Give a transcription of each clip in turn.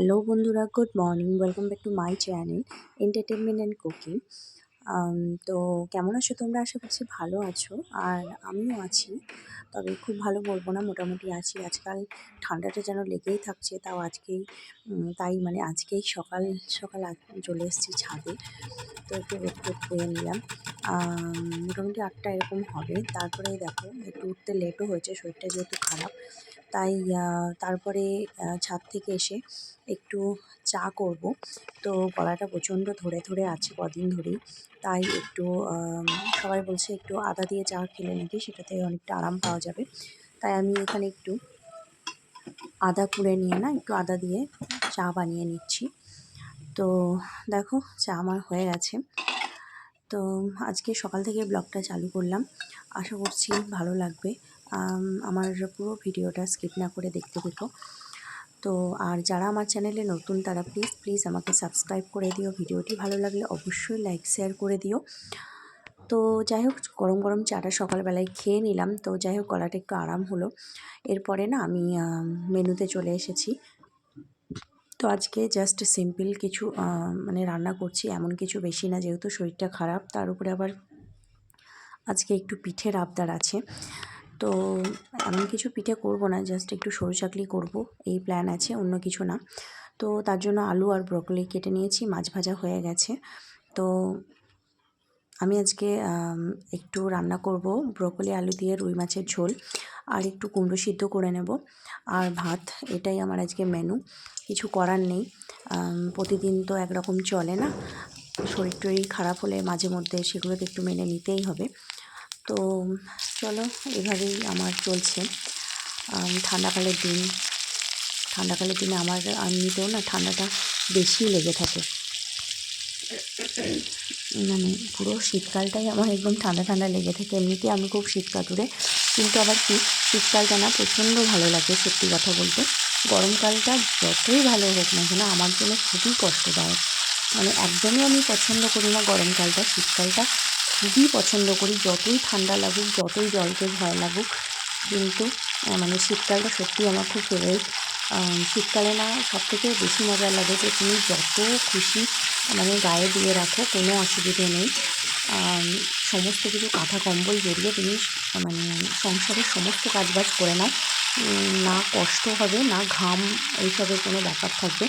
Hello বন্ধুরা good morning welcome back to my channel entertainment and cooking তো কেমন আছো তোমরা? আশা করছি ভালো আছো। আর আমিও আছি, তবে খুব ভালো বলব না, মোটামুটি আছি। আজকাল ঠান্ডাটা যেন লেগেই থাকছে, তাও আজকেই তাই মানে আজকেই সকাল সকাল চলে এসেছি ছাদে। তো একটু টোদ পেয়ে নিলাম। মোটামুটি আটটা এরকম হবে। তারপরে দেখো, একটু উঠতে লেটও হয়েছে, শরীরটা যেহেতু খারাপ তাই তারপরে ছাদ থেকে এসে একটু চা করব। তো গলাটা প্রচণ্ড ধরে ধরে আছে কদিন ধরেই। তাই একটু সবাই বলছে একটু আদা দিয়ে চা খেলে নাকি সেটাতে অনেকটা আরাম পাওয়া যাবে। তাই আমি এখানে একটু আদা কুড়ে নিয়ে না একটু আদা দিয়ে চা বানিয়ে নিচ্ছি। তো দেখো চা আমার হয়ে গেছে। তো আজকে সকাল থেকে ব্লগটা চালু করলাম। আশা করছি ভালো লাগবে। আমার পুরো ভিডিওটা স্কিপ না করে দেখতে দেখো। তো আর যারা আমার চ্যানেলে নতুন, তারা প্লিজ প্লিজ আমাকে সাবস্ক্রাইব করে দিও। ভিডিওটি ভালো লাগলে অবশ্যই লাইক শেয়ার করে দিও। তো যাই হোক, গরম গরম চাটা সকালবেলায় খেয়ে নিলাম। তো যাই হোক, গলাটা একটু আরাম হলো। এরপরে না, আমি মেনুতে চলে এসেছি। তো আজকে জাস্ট সিম্পল কিছু মানে রান্না করছি। এমন কিছু বেশি না, যেহেতু শরীরটা খারাপ। তার উপরে আবার আজকে একটু পিঠের আবদার আছে। তো এমন কিছু পিঠে করব না জাস্ট একটু সরু চাকলি করব, এই প্ল্যান আছে, অন্য কিছু না। তো তার জন্য আলু আর ব্রকলি কেটে নিয়েছি, মাছ ভাজা হয়ে গেছে। তো আমি আজকে একটু রান্না করব ব্রকলি আলু দিয়ে রুই মাছের ঝোল, আর একটু কুমড়ো সিদ্ধ করে নেব। আর ভাত, এটাই আমার আজকে মেনু কিছু করার নেই। প্রতিদিন তো একরকম চলে না, শরীর টরীর খারাপ হলে মাঝে মধ্যে সেগুলোকে একটু মেনে নিতেই হবে। তো চলো, এভাবেই আমার চলছে। ঠান্ডাকালের দিন, ঠান্ডাকালের দিনে আমার, এমনিতেও না ঠান্ডাটা বেশি লেগে থাকে। মানে পুরো শীতকালটাই আমার একদম ঠান্ডা ঠান্ডা লেগে থাকে। এমনিতে আমি খুব শীত কাতুরে কিন্তু আবার কি, শীতকালটা না প্রচণ্ড ভালো লাগে সত্যি কথা বলতে। গরমকালটা যতই ভালো হোক না কেন আমার জন্য খুবই কষ্টদায়ক। মানে একদমই আমি পছন্দ করি না গরমকালটা, শীতকালটা। খুবই পছন্দ করি, যতই ঠান্ডা লাগুক, যতই জলকে ভয় লাগুক। কিন্তু মানে শীতকালটা সত্যি আমার খুব ফেভারিট শীতকালে না সব থেকে বেশি মজা লাগে যে তুমি যত খুশি মানে গায়ে দিয়ে রাখো, কোনো অসুবিধে নেই। সমস্ত কিছু কাঁথা কম্বল জড়িয়ে তুমি মানে সংসারের সমস্ত কাজবাজ করে নাও। না কষ্ট হবে, না ঘাম, এইসবের কোনো ব্যাপার থাকবে।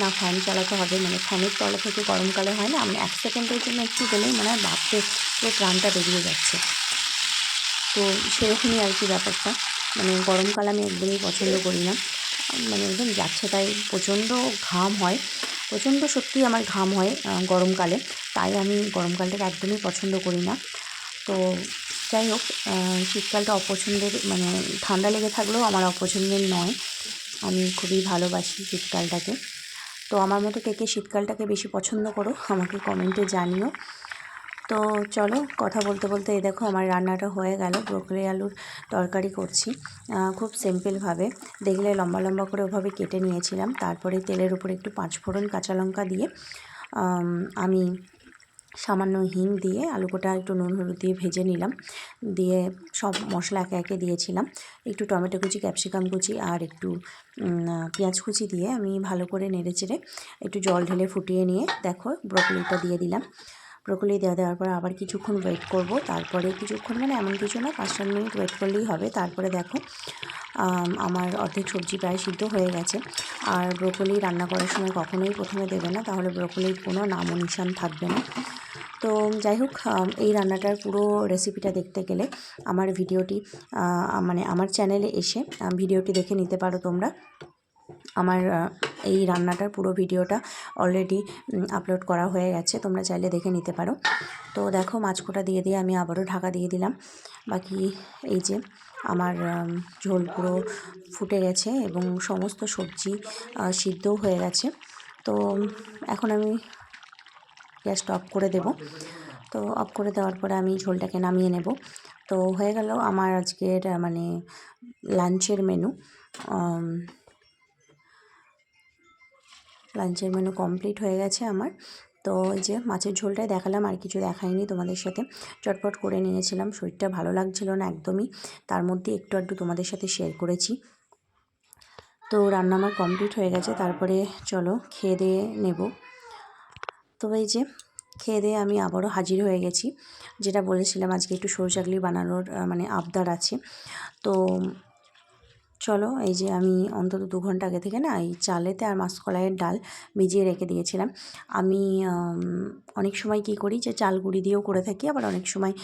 না ফ্যান চালাতে হবে মানে ফ্যানের তলা থেকে গরমকালে হয় না, আমি এক সেকেন্ডের জন্য একটু গেলেই মানে বাপরে, পুরো প্রাণটা বেরিয়ে যাচ্ছে। তো সেরকমই আর কি ব্যাপারটা মানে গরমকাল আমি একদমই পছন্দ করি না। মানে একদম যাচ্ছে তাই প্রচণ্ড ঘাম হয়, প্রচণ্ড সত্যি আমার ঘাম হয় গরমকালে তাই আমি গরমকালটাকে একদমই পছন্দ করি না। তো যাই হোক শীতকালটা অপছন্দের মানে ঠান্ডা লেগে থাকলেও আমার অপছন্দের নয়, আমি খুবই ভালোবাসি শীতকালটাকে। তো আমার মতো কে কে শীতকালটাকে বেশি পছন্দ করো, আমাকে কমেন্টে জানিও। তো চলো কথা বলতে বলতে এই দেখো আমার রান্নাটা হয়ে গেল ব্রোকলি আলুর তরকারি করছি খুব সিম্পলভাবে দেখলে লম্বা লম্বা করে ওভাবে কেটে নিয়েছিলাম, তারপরে তেলের উপরে একটু পাঁচফোড়ন কাঁচা লঙ্কা দিয়ে আমি সামান্য হিং দিয়ে আলু গোটা একটু নুন হলুদ দিয়ে ভেজে নিলাম। দিয়ে সব মশলা একে একে দিয়েছিলাম। একটু টমেটো কুচি, ক্যাপসিকাম কুচি আর একটু পেঁয়াজ কুচি দিয়ে আমি ভালো করে নেড়ে চেড়ে একটু জল ঢেলে ফুটিয়ে নিয়ে দেখো ব্রকলিটা দিয়ে দিলাম। ব্রকলি দেওয়া দেওয়ার পর আবার কিছুক্ষণ ওয়েট করব। তারপরে কিছুক্ষণ মানে এমন কিছু না, পাঁচ সাত মিনিট ওয়েট করলেই হবে। তারপরে দেখো আমার অর্ধেক সবজি প্রায় সিদ্ধ হয়ে গেছে। আর ব্রকলি রান্না করার সময় কখনোই প্রথমে দেবে না, তাহলে ব্রকলির কোনো নাম ও নিশান থাকবে না। তো যাই হোক এই রান্নাটার পুরো রেসিপিটা দেখতে গেলে আমার ভিডিওটি মানে আমার চ্যানেলে এসে ভিডিওটি দেখে নিতে পারো তোমরা। আমার এই রান্নাটার পুরো ভিডিওটা অলরেডি আপলোড করা হয়ে গেছে, তোমরা চাইলে দেখে নিতে পারো। তো দেখো, মাছকোটা দিয়ে দিয়ে আমি আবারও ঢাকা দিয়ে দিলাম। বাকি এই যে আমার ঝোল পুরো ফুটে গেছে এবং সমস্ত সবজি সিদ্ধও হয়ে গেছে। তো এখন আমি গ্যাসটা অফ করে দেব। তো অফ করে দেওয়ার পরে আমি ঝোলটাকে নামিয়ে নেব। তো হয়ে গেল আমার আজকের মানে লাঞ্চের মেনু। লাঞ্চের মেনু কমপ্লিট হয়ে গেছে আমার। তো এই যে মাছের ঝোলটাই দেখালাম, আর কিছু দেখাইনি তোমাদের সাথে। চটপট করে নিয়েছিলাম, শরীরটা ভালো লাগছিল না একদমই। তার মধ্যে একটু আধটু তোমাদের সাথে শেয়ার করেছি। তো রান্না আমার কমপ্লিট হয়ে গেছে, তারপরে চলো খেয়ে দিয়ে নেব। তো এই যে খেয়ে দিয়ে আমি আবারও হাজির হয়ে গেছি। যেটা বলেছিলাম, আজকে একটু সরষাগলি বানানোর মানে আবদার আছে। তো চলো, এই যে আমি অন্তত দু ঘণ্টা আগে থেকে না এই চালেতে আর মাসকলাইয়ের ডাল ভিজিয়ে রেখে দিয়েছিলাম। আমি অনেক সময় কি করি যে চাল গুঁড়ি দিয়েও করে থাকি, আবার অনেক সময়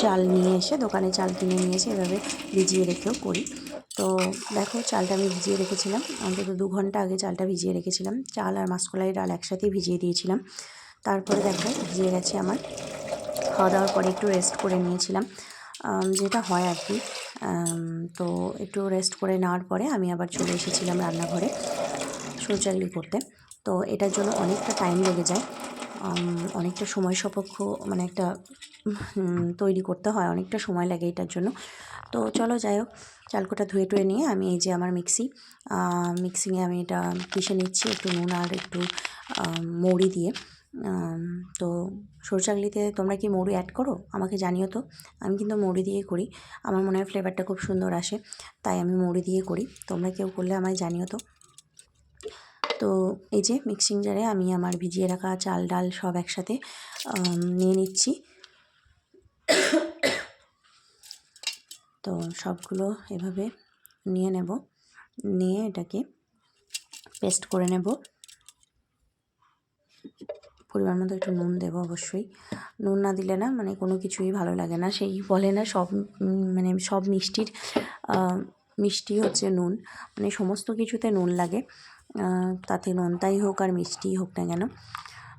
চাল নিয়ে এসে দোকানে চাল কিনে নিয়ে এসে এভাবে ভিজিয়ে রেখেও করি। তো দেখো চালটা আমি ভিজিয়ে রেখেছিলাম। অন্তত দু ঘণ্টা আগে চালটা ভিজিয়ে রেখেছিলাম। চাল আর মাসকলাই ডাল একসাথেই ভিজিয়ে দিয়েছিলাম। তারপরে দেখো ভিজিয়ে গেছে আমার। খাওয়া দাওয়ার পরে একটু রেস্ট করে নিয়েছিলাম। যেটা হয় আর কি তো একটু রেস্ট করে নেওয়ার পরে আমি আবার চলে এসেছিলাম রান্নাঘরে শৌচালয় করতে। তো এটার জন্য অনেকটা টাইম লেগে যায়। অনেকটা সময় সাপেক্ষ মানে একটা তৈরি করতে হয়। অনেকটা সময় লাগে এটার জন্য। তো চলো যাই হোক চালকোটা ধুয়ে টুয়ে নিয়ে আমি এই যে আমার মিক্সি মিক্সিংয়ে আমি এটা পিষে নিচ্ছি একটু নুন আর একটু মৌরি দিয়ে। তো সরষাগলিতে তোমরা কি মৌরি অ্যাড করো? আমাকে জানিও তো। আমি কিন্তু মৌরি দিয়ে করি। আমার মনে হয় ফ্লেভারটা খুব সুন্দর আসে, তাই আমি মৌরি দিয়ে করি। তোমরা কেউ করলে আমায় জানিও তো। তো এই যে মিক্সিং জারে আমি আমার ভিজিয়ে রাখা চাল ডাল সব একসাথে নিয়ে নিচ্ছি। তো সবগুলো এভাবে নিয়ে নেব। নিয়ে এটাকে পেস্ট করে নেব। পরিমাণ মতো একটু নুন দেবো অবশ্যই। নুন না দিলে না মানে কোনো কিছুই ভালো লাগে না। সেই বলে না সব মানে সব মিষ্টির মিষ্টি হচ্ছে নুন। মানে সমস্ত কিছুতে নুন লাগে। তাতে নোনতাই হোক আর মিষ্টিই হোক না কেন।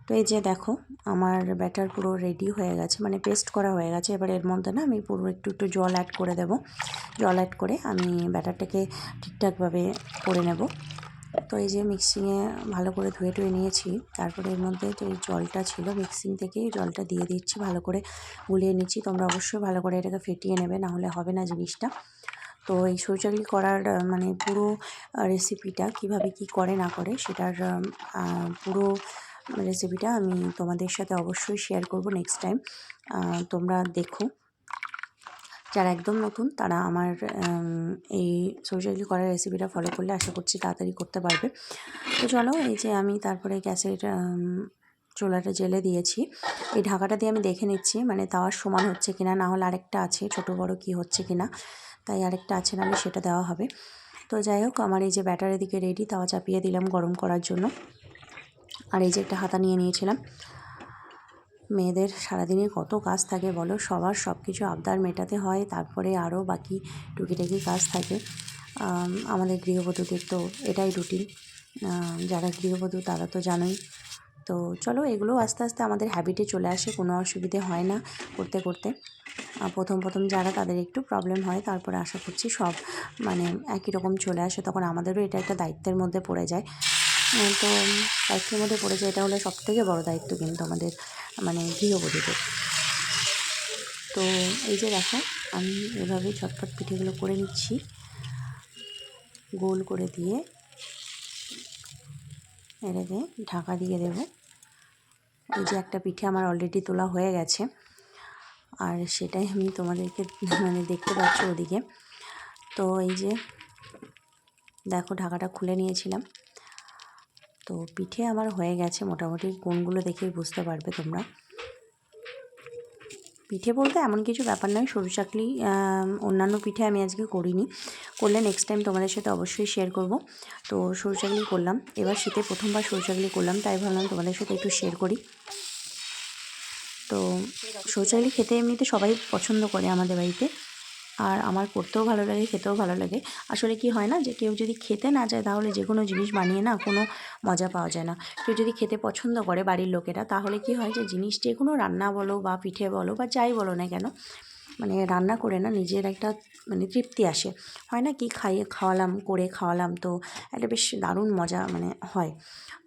তো এই যে দেখো, আমার ব্যাটার পুরো রেডি হয়ে গেছে মানে পেস্ট করা হয়ে গেছে। এবার এর মধ্যে না আমি পুরো একটু একটু জল অ্যাড করে দেব। জল অ্যাড করে আমি ব্যাটারটাকে ঠিকঠাকভাবে করে নেব। তো এই যে মিক্সিংয়ে ভালো করে ধুয়ে টুয়ে নিয়েছি। তারপরে এর মধ্যে যে জলটা ছিল মিক্সিং থেকে জলটা দিয়ে দিচ্ছি, ভালো করে গুলিয়ে নিচ্ছি। তোমরা অবশ্যই ভালো করে এটাকে ফেটিয়ে নেবে, না হলে হবে না জিনিসটা। তো এই শৌচাগলি করার মানে পুরো রেসিপিটা কীভাবে কি করে না করে, সেটার পুরো রেসিপিটা আমি তোমাদের সাথে অবশ্যই শেয়ার করব নেক্সট টাইম তোমরা দেখো। যারা একদম নতুন, তারা আমার এই শৌচাগলি করার রেসিপিটা ফলো করলে আশা করছি তাড়াতাড়ি করতে পারবে। তো চলো, এই যে আমি তারপরে গ্যাসের চোলাটা জেলে দিয়েছি। এই ঢাকাটা দিয়ে আমি দেখে নিচ্ছি মানে তাওয়ার সমান হচ্ছে কিনা, না হলে আরেকটা আছে, ছোট বড় কি হচ্ছে কিনা। তাই আরেকটা আছে, নাহলে সেটা দেওয়া হবে। তো যাই হোক, আমার এই যে ব্যাটারের দিকে রেডি তাওয়া চাপিয়ে দিলাম গরম করার জন্য। আর এই যে একটা হাতা নিয়ে নিয়েছিলাম। মেয়েদের সারাদিনে কত কাজ থাকে বলো? সবার সব কিছু আবদার মেটাতে হয়, তারপরে আরও বাকি টুকিটাকি কাজ থাকে। আমাদের গৃহবধূদের তো এটাই রুটিন যারা গৃহবধূ তারা তো জানোই। তো চলো এগুলো আস্তে আস্তে আমাদের হ্যাবিটে চলে আসে, কোনো অসুবিধে হয় না করতে করতে। প্রথম প্রথম যারা তাদের একটু প্রবলেম হয়, তারপরে আশা করছি সব মানে একই রকম চলে আসে, তখন আমাদেরও এটা একটা দায়িত্বের মধ্যে পড়ে যায়। তো দায়িত্বের মধ্যে পড়ে যায়, এটা হলো সব থেকে বড়ো দায়িত্ব কিন্তু আমাদের মানে গৃহবধূদের। তো এই যে দেখো, আমি এভাবে ঝটপট পিঠেগুলো করে নিচ্ছি। গোল করে দিয়ে এটাকে ঢাকা দিয়ে দেব। এই যে একটা পিঠে আমার অলরেডি তোলা হয়ে গেছে। আর সেটাই আমি তোমাদেরকে মানে দেখতে পাচ্ছি ওদিকে। তো এই যে দেখো, ঢাকাটা খুলে নিয়েছিলাম। তো পিঠে আমার হয়ে গেছে মোটামুটি কোনগুলো দেখেই বুঝতে পারবে তোমরা। পিঠে বলতে এমন কিছু ব্যাপার নয়, সরু চাকলি অন্যান্য পিঠে আমি আজকে করিনি। করলে নেক্সট টাইম তোমাদের সাথে অবশ্যই শেয়ার করব। তো সরু চাকলি করলাম, এবার শীতে প্রথমবার সরু চাকলি করলাম, তাই ভাবলাম তোমাদের সাথে একটু শেয়ার করি। তো সরু চাকলি খেতে এমনিতে সবাই পছন্দ করে আমাদের বাড়িতে। আর আমার করতেও ভালো লাগে, খেতেও ভালো লাগে। আসলে কি হয় না যে, কেউ যদি খেতে না যায় তাহলে যে কোনো জিনিস বানিয়ে না কোনো মজা পাওয়া যায় না। কেউ যদি খেতে পছন্দ করে বাড়ির লোকেরা, তাহলে কি হয় যে, জিনিস যে কোনো রান্না বলো বা পিঠে বলো বা যাই বলো না কেন মানে রান্না করে না নিজের একটা মানে তৃপ্তি আসে। হয় না কি খাইয়ে খাওয়ালাম, করে খাওয়ালাম তো একটা বেশ দারুণ মজা মানে হয়।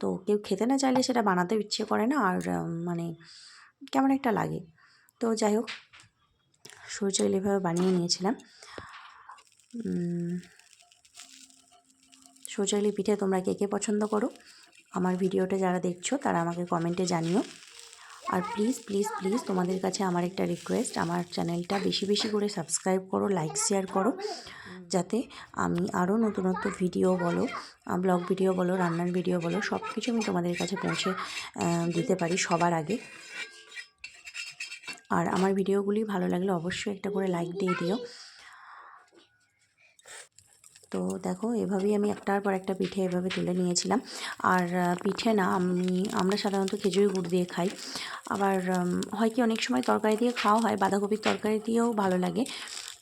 তো কেউ খেতে না চাইলে সেটা বানাতেও ইচ্ছে করে না আর মানে কেমন একটা লাগে। তো যাই হোক সরষে এভাবে বানিয়ে নিয়েছিলাম। সৌচাগলি পিঠে তোমরা কে কে পছন্দ করো? আমার ভিডিওটা যারা দেখছ, তারা আমাকে কমেন্টে জানিও। আর প্লিজ প্লিজ প্লিজ তোমাদের কাছে আমার একটা রিকোয়েস্ট আমার চ্যানেলটা বেশি বেশি করে সাবস্ক্রাইব করো লাইক শেয়ার করো, যাতে আমি আরও নতুনত্ব ভিডিও বলো ব্লগ ভিডিও বলো, রান্নার ভিডিও বলো সব কিছু আমি তোমাদের কাছে পৌঁছে দিতে পারি সবার আগে। আর আমার ভিডিওগুলি ভালো লাগলে অবশ্যই একটা করে লাইক দিয়ে দিও। তো দেখো, এভাবেই আমি একটার পর একটা পিঠে এভাবে তুলে নিয়েছিলাম। আর পিঠে না, আমি, আমরা সাধারণত খেজুরি গুড় দিয়ে খাই। আবার হয় কি, অনেক সময় তরকারি দিয়ে খাওয়া হয়, বাঁধাকপির তরকারি দিয়েও ভালো লাগে।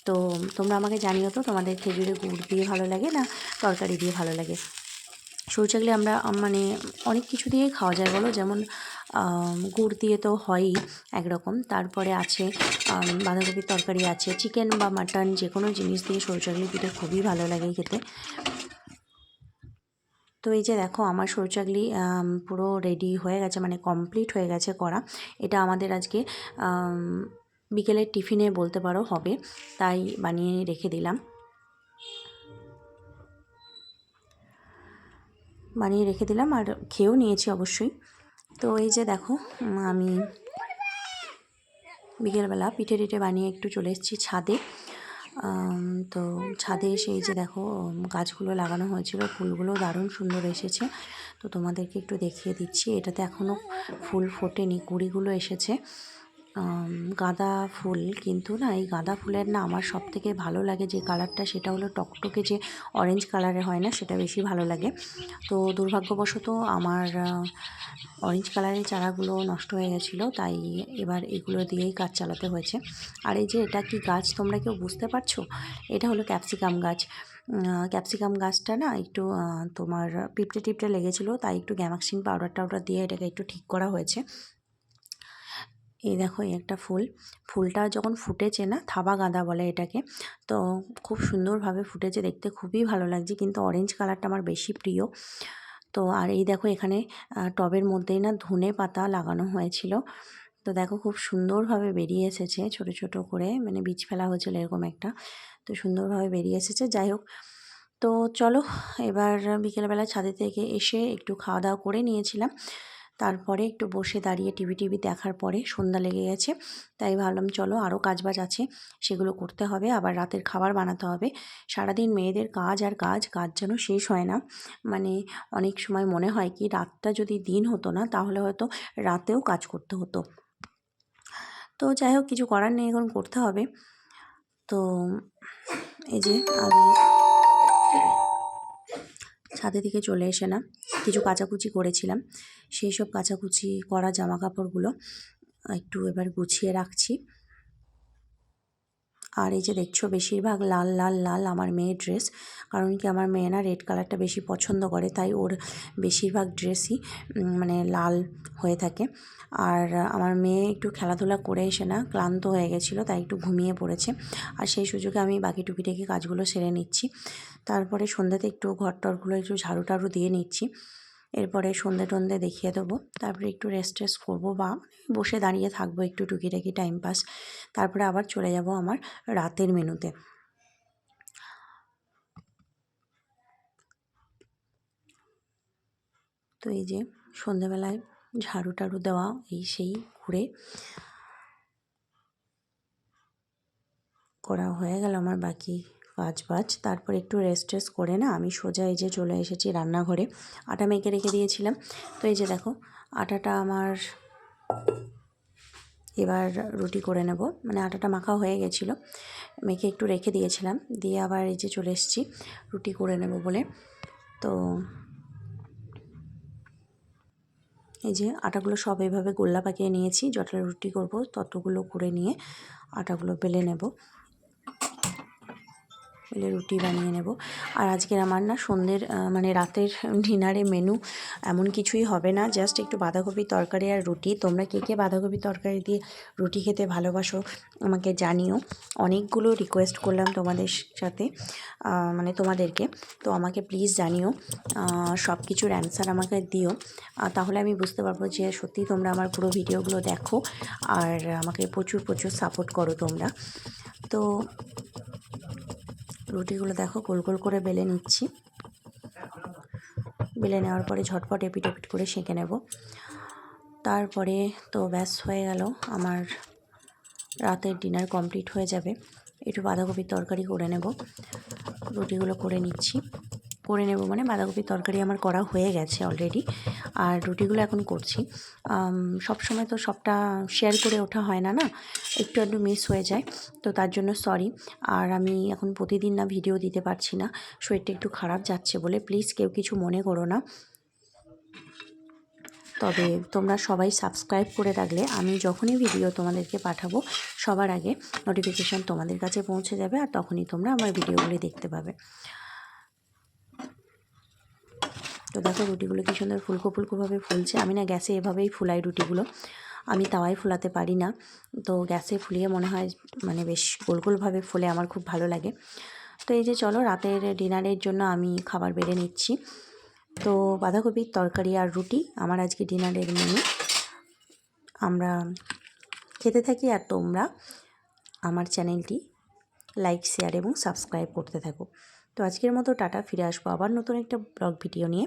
তো, তোমরা আমাকে জানিও তো, তোমাদের খেজুরি গুড় দিয়ে ভালো লাগে না তরকারি দিয়ে ভালো লাগে? সরু চাকলি আমরা মানে অনেক কিছু দিয়েই খাওয়া যায়, বলো? যেমন গুড় দিয়ে তো হয়ই একরকম। তারপরে আছে বাঁধাকপির তরকারি আছে চিকেন বা মাটন যে কোনো জিনিস দিয়ে সরু চাকলি পিঠে খুবই ভালো লাগে খেতে। তো এই যে দেখো আমার সরু চাকলি আম, পুরো রেডি হয়ে গেছে মানে কমপ্লিট হয়ে গেছে করা। এটা আমাদের আজকে বিকেলের টিফিনে বলতে পারো হবে তাই বানিয়ে রেখে দিলাম। বানিয়ে রেখে দিলাম আর খেয়েও নিয়েছি অবশ্যই। তো এই যে দেখো আমি বিকেলবেলা পিঠে টিঠে বানিয়ে একটু চলে এসেছি ছাদে। তো ছাদে এসে এই যে দেখো গাছগুলো লাগানো হয়েছিল, ফুলগুলো দারুণ সুন্দর এসেছে। তো তোমাদেরকে একটু দেখিয়ে দিচ্ছি, এটাতে এখনও ফুল ফোটেনি, কুড়িগুলো এসেছে। গাঁদা ফুল। কিন্তু না, এই গাঁদা ফুলের না আমার সব থেকে ভালো লাগে যে কালারটা, সেটা হলো টকটকে যে অরেঞ্জ কালারের হয় না, সেটা বেশি ভালো লাগে। তো দুর্ভাগ্যবশত আমার অরেঞ্জ কালারের চারাগুলো নষ্ট হয়ে গেছিল, তাই এবার এগুলো দিয়েই কাজ চালাতে হয়েছে। আর এই যে এটা কি গাছ তোমরা কেউ বুঝতে পারছ? এটা হলো ক্যাপসিকাম গাছ। ক্যাপসিকাম গাছটা না একটু তোমার পিঁপড়ে টিপটে লেগেছিলো, তাই একটু গ্যামাক্সিন পাউডার টাউডার দিয়ে এটাকে একটু ঠিক করা হয়েছে। এই দেখো, এই একটা ফুল। ফুলটা যখন ফুটেছে না, থাবা গাঁদা বলে এটাকে, তো খুব সুন্দরভাবে ফুটেছে, দেখতে খুবই ভালো লাগছে, কিন্তু অরেঞ্জ কালারটা আমার বেশি প্রিয়। তো আর এই দেখো, এখানে টবের মধ্যেই না ধনে পাতা লাগানো হয়েছিল। তো দেখো, খুব সুন্দরভাবে বেরিয়ে এসেছে, ছোট ছোট করে মানে বীজ ফেলা হয়েছিল এরকম একটা। তো সুন্দরভাবে বেরিয়ে এসেছে, যাই হোক। তো চলো, এবার বিকেলবেলা ছাদে থেকে এসে একটু খাওয়া দাওয়া করে নিয়েছিলাম। তারপরে একটু বসে দাঁড়িয়ে টিভি টিভি দেখার পরে সন্ধ্যা লেগে গেছে। তাই ভাবলাম, চলো আরও কাজবাজ আছে, সেগুলো করতে হবে, আবার রাতের খাবার বানাতে হবে। সারাদিন মেয়েদের কাজ আর কাজ কাজ যেন শেষ হয় না। মানে অনেক সময় মনে হয় কি, রাতটা যদি দিন হতো না, তাহলে হয়তো রাতেও কাজ করতে হতো। তো যাই হোক, কিছু করার নেই, এখন করতে হবে। তো এই যে আমি ছাদে থেকে চলে এসে না কিছু কাচাকুচি করেছিলাম। সেই সব কাচাকুচি করা জামা কাপড়গুলো একটু এবার গুছিয়ে রাখছি। আর এই যে দেখছ বেশিরভাগ লাল লাল লাল আমার মেয়ের ড্রেস কারণ কি আমার মেয়ে না রেড কালারটা বেশি পছন্দ করে, তাই ওর বেশিরভাগ ড্রেসই মানে লাল হয়ে থাকে। আর আমার মেয়ে একটু খেলাধুলা করে এসে না ক্লান্ত হয়ে গেছিল, তাই একটু ঘুমিয়ে পড়েছে। আর সেই সুযোগে আমি বাকি টুকিটাকি কাজগুলো সেরে নিচ্ছি। তারপরে সন্ধ্যাতে একটু ঘর টরগুলো একটু ঝাড়ু টাড়ু দিয়ে নিচ্ছি। এরপরে সন্ধে টন্ধে দেখিয়ে দেবো। তারপরে একটু রেস্ট টেস্ট করব বা বসে দাঁড়িয়ে থাকব একটু টুকিটাকি টাইম পাস তারপরে আবার চলে যাব আমার রাতের মেনুতে। তো এই যে সন্ধেবেলায় ঝাড়ু টাড়ু দেওয়া, এই সেই ঘুরে করা হয়ে গেল আমার বাকি কাজ বাজ। তারপর একটু রেস্ট টেস্ট করে না, আমি সোজা এই যে চলে এসেছি রান্নাঘরে। আটা মেখে রেখে দিয়েছিলাম। তো এই যে দেখো, আটাটা আমার এবার রুটি করে নেব। মানে আটাটা মাখা হয়ে গেছিল। মেখে একটু রেখে দিয়েছিলাম। দিয়ে আবার এই যে চলে এসেছি, রুটি করে নেব বলে। তো এই যে আটাগুলো সব এইভাবে গোল্লা পাকিয়ে নিয়েছি। যতটা রুটি করব ততগুলো করে নিয়ে আটাগুলো বেলে নেব। বেলে রুটি বানিয়ে নেব। আর আজকের আমার না সন্ধ্যের মানে রাতের ডিনারে মেনু এমন কিছুই হবে না। জাস্ট একটু বাঁধাকপির তরকারি আর রুটি। তোমরা কে কে বাঁধাকপির তরকারি দিয়ে রুটি খেতে ভালোবাসো আমাকে জানিও। অনেকগুলো রিকোয়েস্ট করলাম তোমাদের সাথে মানে তোমাদেরকে। তো আমাকে প্লিজ জানিও সব কিছুর অ্যান্সার আমাকে দিও। তাহলে আমি বুঝতে পারব যে সত্যি তোমরা আমার পুরো ভিডিওগুলো দেখো। আর আমাকে প্রচুর প্রচুর সাপোর্ট করো তোমরা। তো রুটিগুলো দেখো, গোল গোল করে বেলে নিচ্ছি। বেলে নেওয়ার পরে ঝটপট এপিট এপিট করে সেঁকে নেব। তারপরে তো ব্যাস হয়ে গেল। আমার রাতের ডিনার কমপ্লিট হয়ে যাবে। একটু বাঁধাকপির তরকারি করে নেব। রুটিগুলো করে নিচ্ছি। করে নেব মানে বাঁধাকপির তরকারি আমার করা হয়ে গেছে অলরেডি আর রুটিগুলো এখন করছি। সব সময় তো সবটা শেয়ার করে ওঠা হয় না না? একটু একটু মিস হয়ে যায়, তো তার জন্য সরি আর আমি এখন প্রতিদিন না ভিডিও দিতে পারছি না, শরীরটা একটু খারাপ যাচ্ছে বলে। প্লিজ কেউ কিছু মনে করো না। তবে তোমরা সবাই সাবস্ক্রাইব করে রাখলে, আমি যখনই ভিডিও তোমাদেরকে পাঠাবো, সবার আগে নোটিফিকেশান তোমাদের কাছে পৌঁছে যাবে, আর তখনই তোমরা আমার ভিডিওগুলি দেখতে পাবে। তো দেখো রুটিগুলো কি সুন্দর ফুলকো ফুলকোভাবে ফুলছে। আমি না গ্যাসে এভাবেই ফুলাই রুটিগুলো। আমি তাওয়ায় ফুলাতে পারি না। তো গ্যাসে ফুলিয়ে মনে হয় মানে বেশ গোল গোলভাবে ফুলে আমার খুব ভালো লাগে। তো এই যে চলো রাতের ডিনারের জন্য আমি খাবার বেড়ে নিচ্ছি। তো বাঁধাকপির তরকারি আর রুটি আমার আজকে ডিনারের মেনু আমরা খেতে থাকি আর তোমরা আমার চ্যানেলটি লাইক, শেয়ার এবং সাবস্ক্রাইব করতে থাকো। তো আজকের মতো টাটা, ফিরে আসব আবার নতুন একটা ব্লগ ভিডিও নিয়ে।